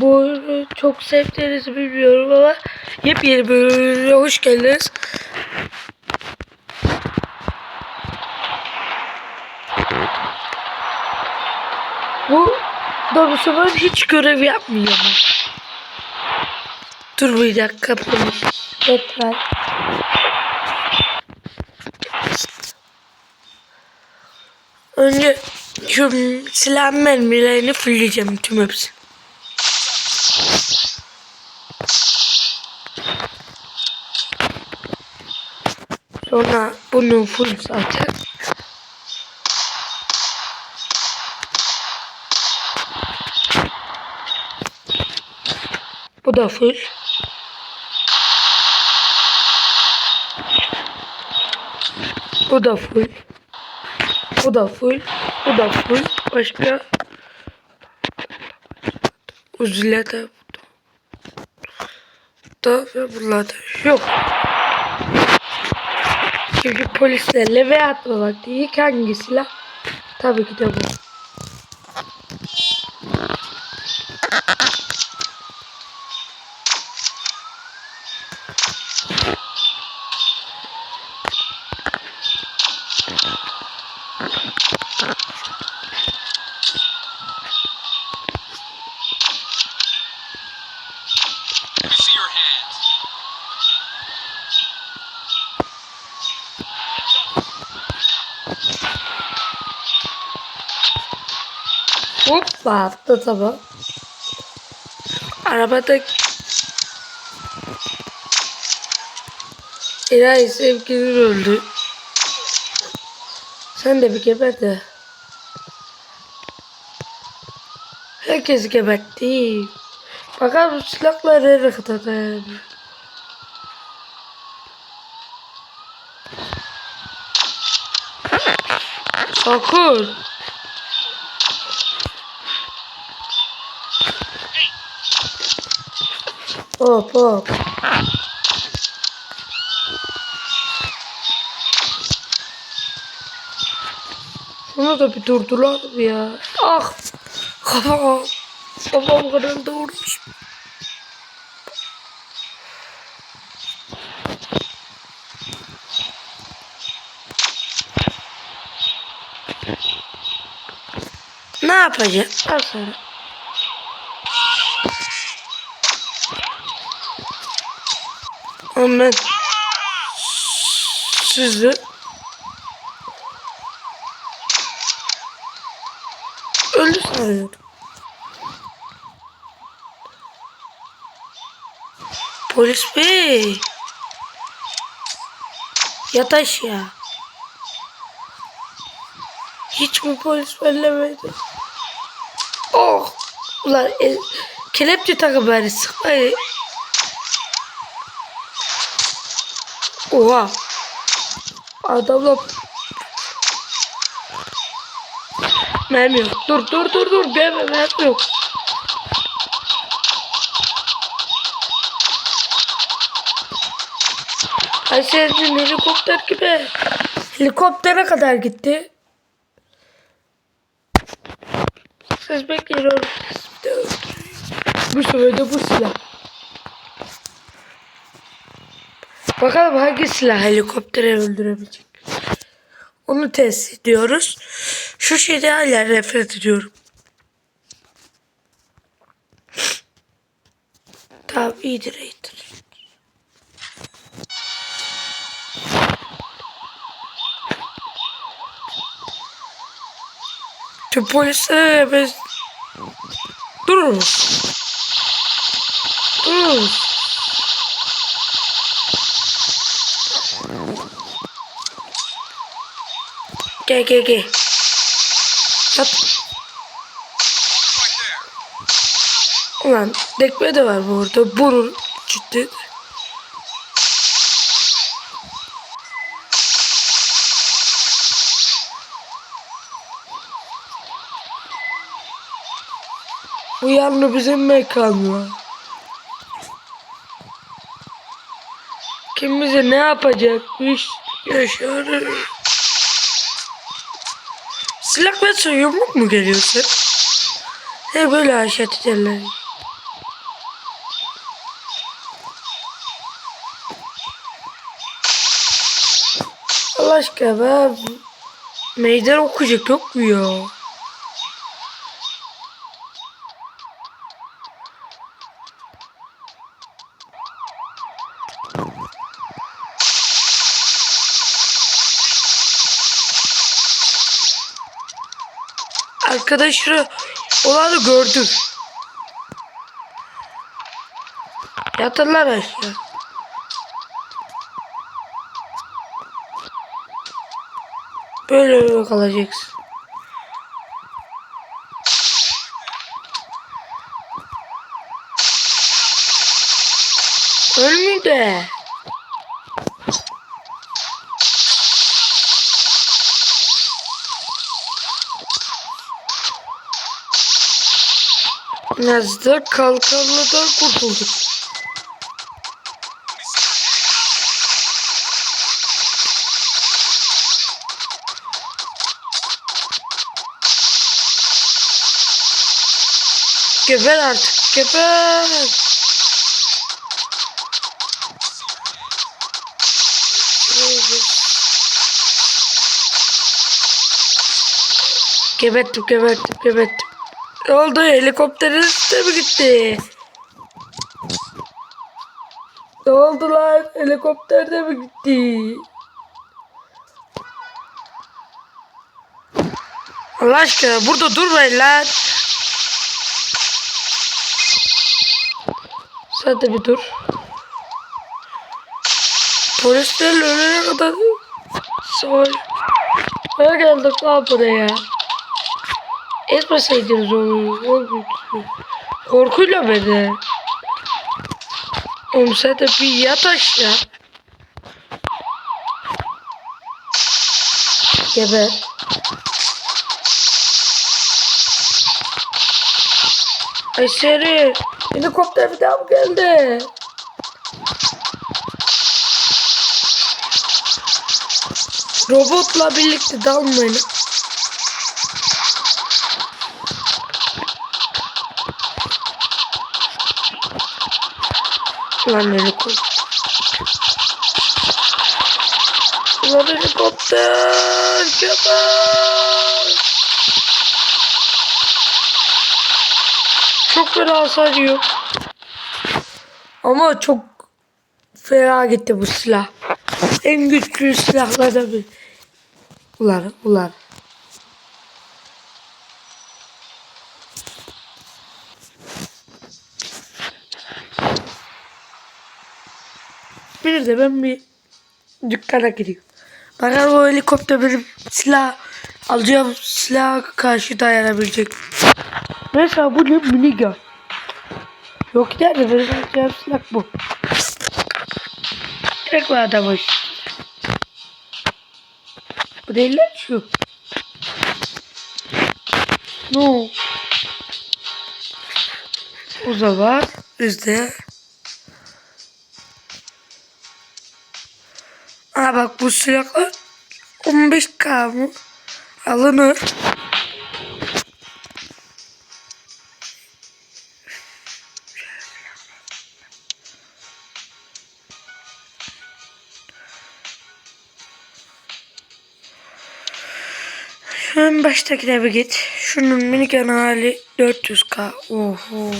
Bu çok sevdiğinizi bilmiyorum ama yepyeni bölümüne hoş geldiniz. Bu Dobusumuz hiç görev yapmıyor mu? Dur bir dakika. Lütfen. Önce şu silah mermilerini fulleyeceğim tüm hepsi. Sonra bunu full zaten. Bu da full. Bu da full. Bu da full. Bu da full. Başka Uzile de da ve bunlar da yok. Çünkü polislerle ve atma vakti ilk hangi silah? Tabii ki de bu. Hoppa attı tamam. Arabada İlahi sevgilin öldü. Sen de bir geber de. Herkes gebertti. Bakalım silahlar nereye kadar dayanıyor. Sakın. Hop hop. Şunu da bir durdular ya. Ah. Kafam. Kafam kadar doğruş. Ne yapacağım? Al. Ben sizi ölü sanıyorum. Polis bey. Yat aşağı. Hiç mi polis bellemedi? Oh! Ulan e, kelepçe takı bari sıkmayın. Oha. Adamla Mermi yok. Dur dur dur dur. Gelme mermi yok. Ay senin helikopter gibi. Helikoptere kadar gitti. Siz öldüreyim. Bu sefer de bu silah. Bakalım hangi silah helikopteri öldürebilecek. Onu test ediyoruz. Şu şeyde hala nefret ediyorum. Tamam iyidir iyidir. Tüm polisler biz... Durun. Durun. Gel gel gel. Yap. Ulan dekme de var burada. Burun ciddi. Bu yanlı bizim mekanla. Kim bize ne yapacakmış? Yaşarız. Silah ve yumruk mu geliyorsun? He böyle hareket ederler. Allah aşkına ben meydan okuyacak yok mu ya? Arkadaşları olanı gördüm. Yatırlar aşağı. Böyle böyle kalacaksın. Ölmüyor de. Nazda kalkanlıdan kurtulduk. Geber artık geber. Geberttim geberttim geberttim. Ne oldu helikopterin üstüne mi gitti? Ne oldu lan helikopterde mi gitti? Allah aşkına burada durmayın lan. Sen de bir dur. Polislerle ölene kadar savaş. Buraya geldik lan buraya. Etmeseydiniz onu. Korkuyla beni. Oğlum sen de bir yat aşağı. Geber. Ay seri. Helikopter bir daha mı geldi? Robotla birlikte dalmayın. Lan helikopter. Lan helikopter. Geber. Çok fena hasar yiyor. Ama çok fena gitti bu silah. En güçlü silahlardan bir. Ulan ulan. Bir de ben bir dükkana gireyim. Bakalım o helikopter benim silah alacağım silah karşı dayanabilecek. Mesela bu ne minigun. Yok gider de benim alacağım silah bu. Direkt bu adamı. Bu değil lan şu. No. O zaman biz Aa bak bu silahlar 15k mı? Alınır. Şu en baştakine bir git. Şunun minigun hali 400k. Oho.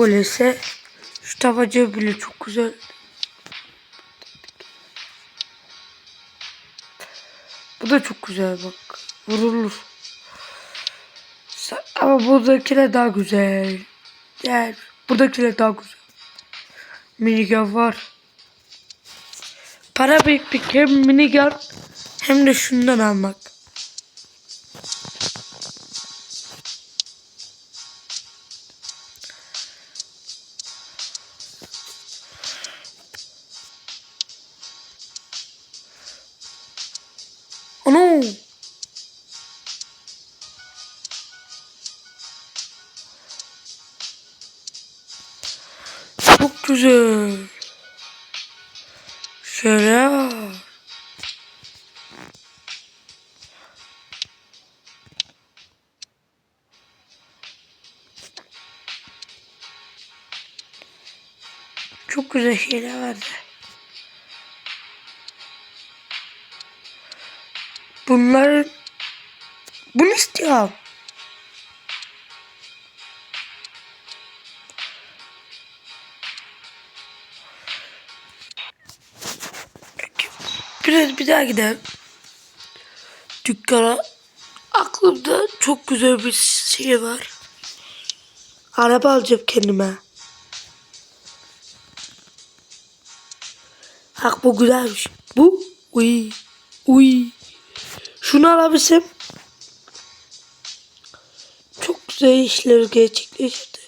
Polise şu tabanca bile çok güzel. Bu da çok güzel bak. Vurulur. Ama buradakiler daha güzel. Yani buradakiler daha güzel. Minigun var. Para biriktik hem minigun hem de şundan almak. Güzel şeyler var. Bunların bunu istiyorum. Biraz bir daha gidelim. Dükkana. Aklımda çok güzel bir şey var. Araba alacağım kendime. Bak bu güzelmiş. Bu uy uy. Şunu alabilsem çok güzel işler gerçekleşti.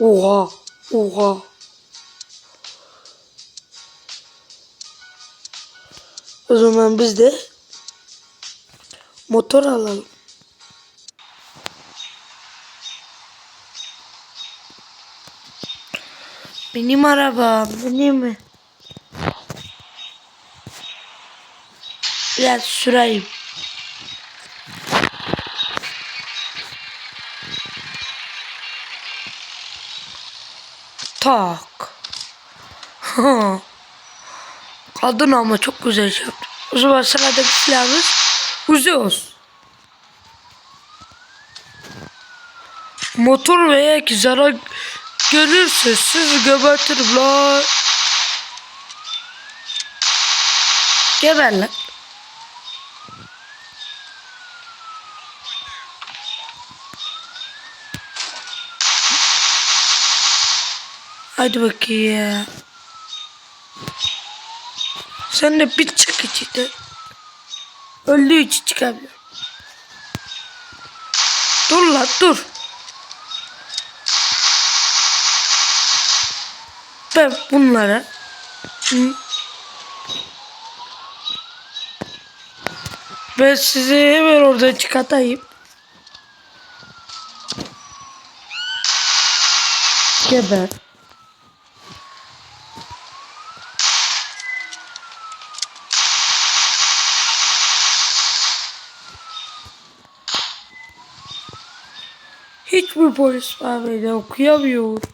Oha, oha. O zaman biz de motor alalım. Benim arabam, benim. Biraz süreyim. Tak. Kadın ama çok güzel şey yaptı. O zaman sıradaki silahımız Uzi olsun. Motor veya ki zarar görürse sizi gebertirim la. Geber lan. Hadi bakayım. Sen de bir çık içinde. Öldüğü için çıkamıyor. Dur lan dur. Ben bunlara Hı. ben sizi hemen oradan çıkartayım. Geber. Hiçbir polis böyle okuyamıyor.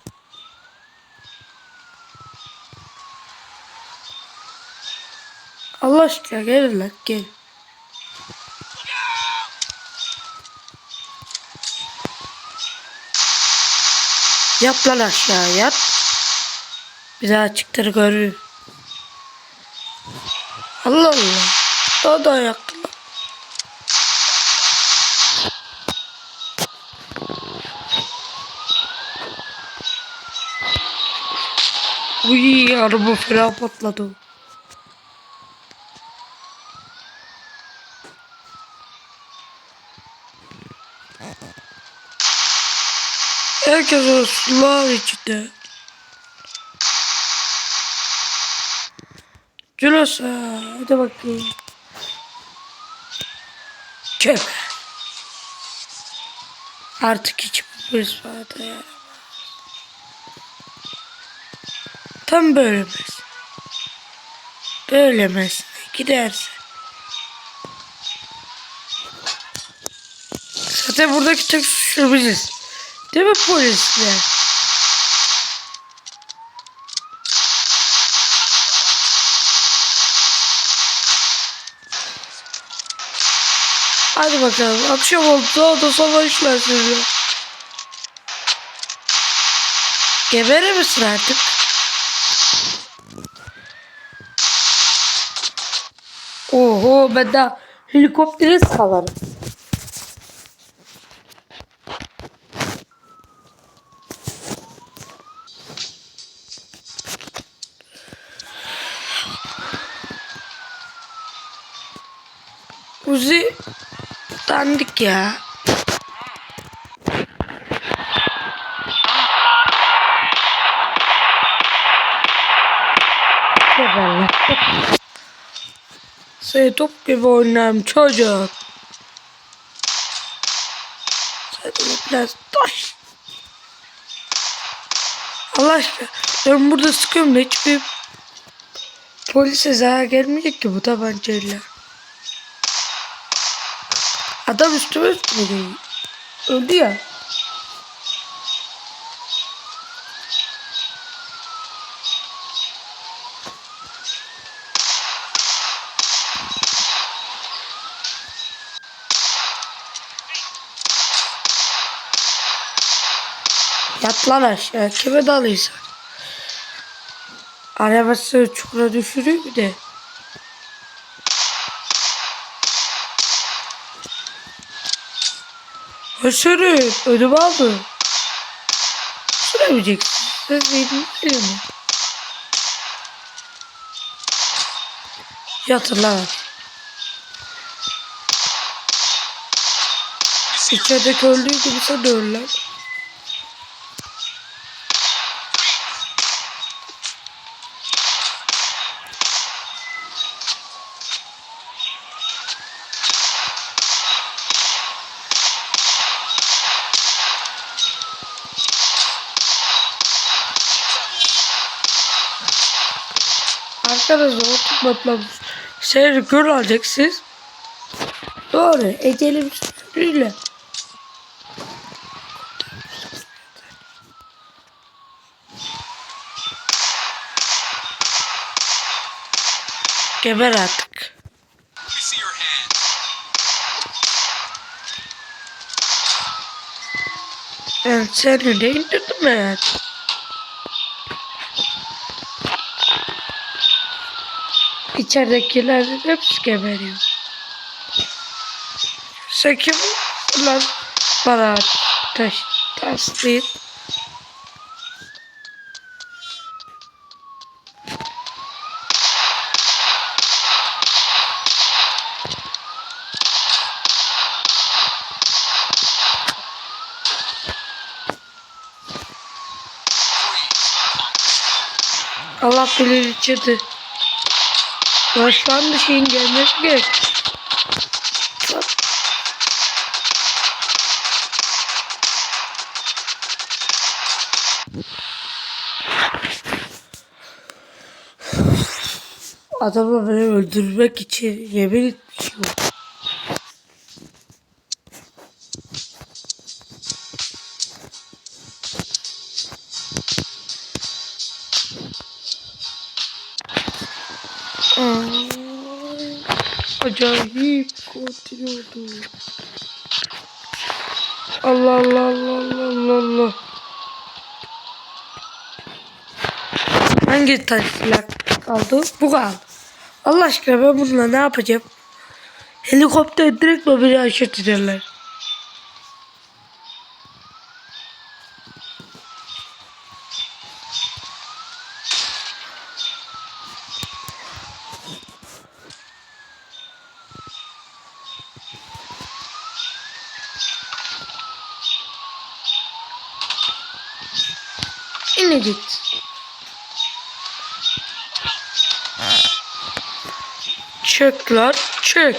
Allah aşkına gel lan gel. Yat lan aşağı yat. Bir daha çıktır görür. Allah Allah. Daha da yaktı lan. Uy araba falan patladı. Herkes olsunlar içinde. Cülosa hadi bakayım. Çöp. Artık hiç polis bana yaramaz. Tam bölmez. Bölemez. Giderse. Zaten buradaki tek suçlu biziz. Değil mi polisler? Hadi bakalım. Akşam oldu. Daha da savaşlar sürüyor. Gebere misin artık? Oho ben daha helikoptere salarım. Uzi dandik ya. Geberler. Sen top gibi oynayayım çocuk. Sen de biraz taş. Allah aşkına ben burada sıkıyorum da hiçbir polise zarar gelmeyecek ki bu tabancayla. Adam üstüme üstüme öldü ya. Yat lan aşağı. Kime dalıysa. Arabası çukura düşürüyor bir de. Haşırı ödüm aldı. Süremeyeceksin. Sen benim değil mi? Yatır lan. You see your İçerideki öldüğü gibi sen de öl tutmatlamış. Seyri gör alacaksınız. Doğru. Edelim sürüyle. Geber artık. Me see your hands. Ben İçeridekilerin hepsi geberiyor. Sen kim lan bana taş taslayın. Freeze. Allah bilir içirdi. Başlandı şeyin gelmesi gerek. Adamı beni öldürmek için yemin etmiş Allah Allah Allah Allah Allah. Hangi silah kaldı? Bu kaldı. Allah aşkına ben bununla ne yapacağım? Helikopter direkt mi beni aşağı ederler? Yine git. Çök lan çök.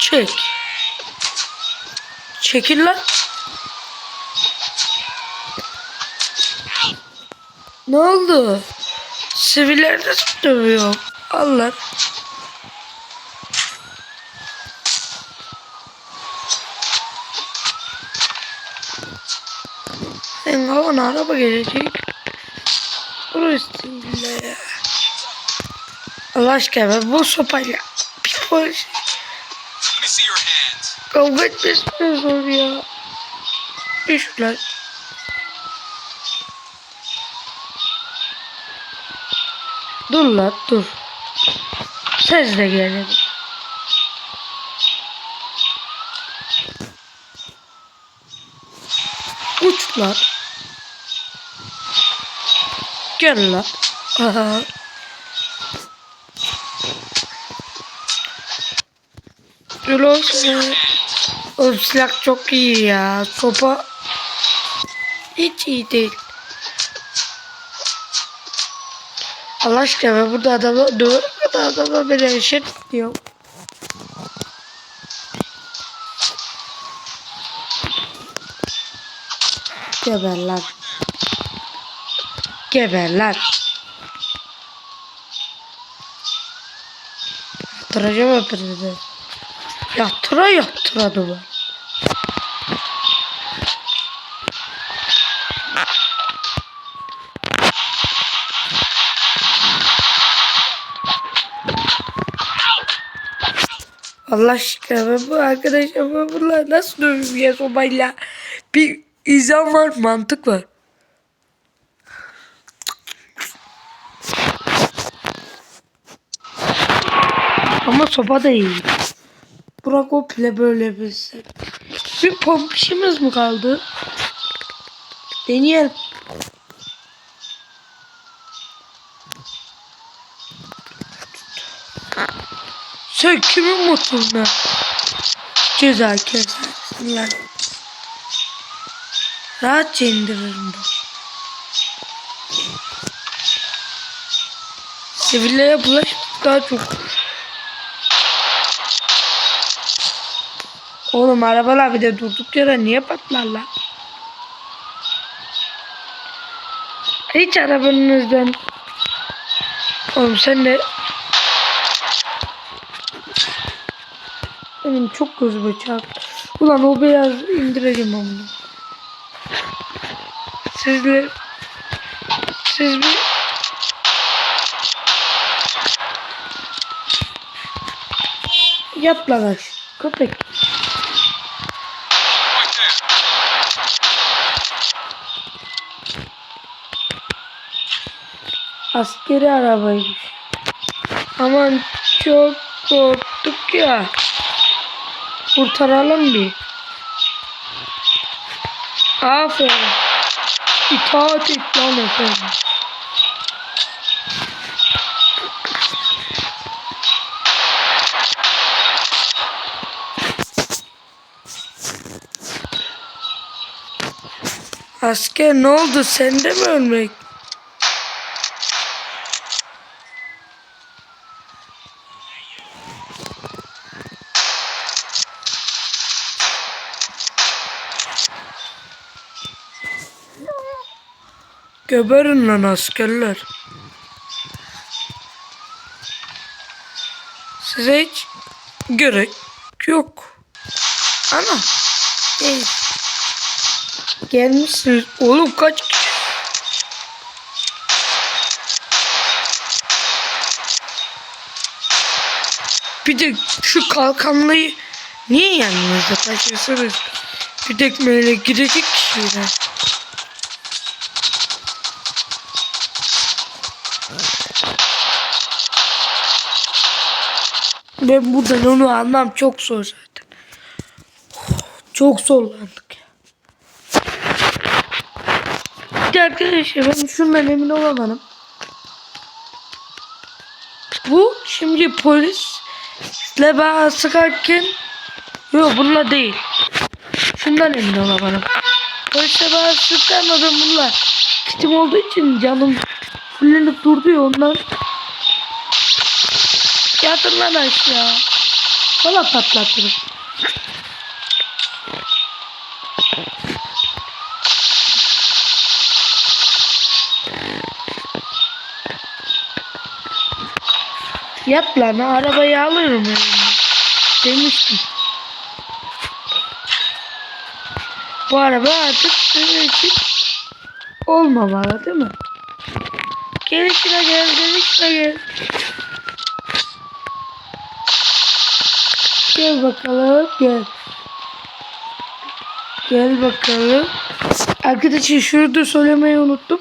Çek. Çekil lan. Ne oldu? Siviller de dövüyor. Allah. Senin havana araba gelecek. Burası ya. Allah aşkına ben bu sopayla bir polis kavga etmesi ne zor ya. Düş lan. Dur lan dur. Ses de gelelim. Uç lan. Gel lan. Aha. Dur olsun. Çok iyi ya. Sopa hiç iyi değil. Allah aşkına ben burada adamı dövüyorum da adamı beni eşit diyor. Geber lan. Geber lan. Yatıracağım hepinizi. Yatıra yatıra duvar. Allah aşkına bu arkadaşım ben bunlar nasıl dövüyorum ya sobayla. Bir İzan var, mantık var. Ama sopa da iyi. Burak o pile böyle bilsin. Bir pomp işimiz mi kaldı? Deneyelim. Sen kimin motoruna ceza kesersin lan? Rahatça indiririm bak. Sivillere bulaşmak daha çok. Oğlum arabalar bir de durduk yere niye patlarlar? Hiç arabanızdan Oğlum sen de Benim çok gözüme çarptı. Ulan o beyaz indireceğim bunu. Sizle siz bir Yat lan. Köpek. Askeri arabaymış. Aman çok korktuk ya. Kurtaralım bir. Aferin. İtaat et lan efendim. Asker ne oldu? Sende mi ölmek? Geberin lan askerler. Size hiç gerek yok. Ama hey, gelmişsiniz. Oğlum kaç kişi? Bir de şu kalkanlıyı niye yanınızda taşıyorsunuz? Bir tekmeyle girecek kişiyle. Ben buradan onu almam çok zor zaten. Çok zorlandık ya. Bir arkadaşlar ben şundan emin olamadım. Bu şimdi polisle bana sıkarken yok bununla değil. Şundan emin olamadım. Polisle ben bununla kitim olduğu için canım fullenip durdu ya ondan Yatın lan aşağı. Valla patlatırım. Yat lan arabayı alırım elimden. Demiştim. Bu araba artık senin için olmamalı değil mi? Gelişine gel, gelişine gel. Gel bakalım gel. Gel bakalım. Arkadaşlar şurada söylemeyi unuttum.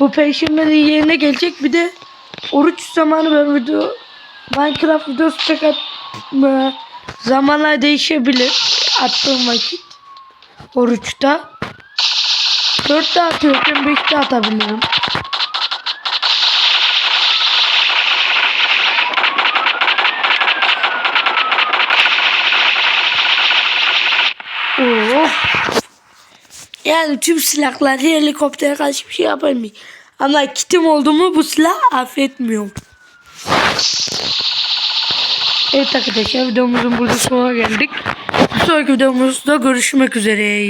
Bu perşembenin yerine gelecek bir de oruç zamanı ben video Minecraft videosu atma zamanlar değişebilir attığım vakit oruçta 4'te atıyorken 5'te atabilirim. Yani tüm silahları helikoptere karşı bir şey yapamıyor. Ama kitim oldu mu bu silah affetmiyorum. Evet arkadaşlar videomuzun burada sonuna geldik. Bir sonraki videomuzda görüşmek üzere.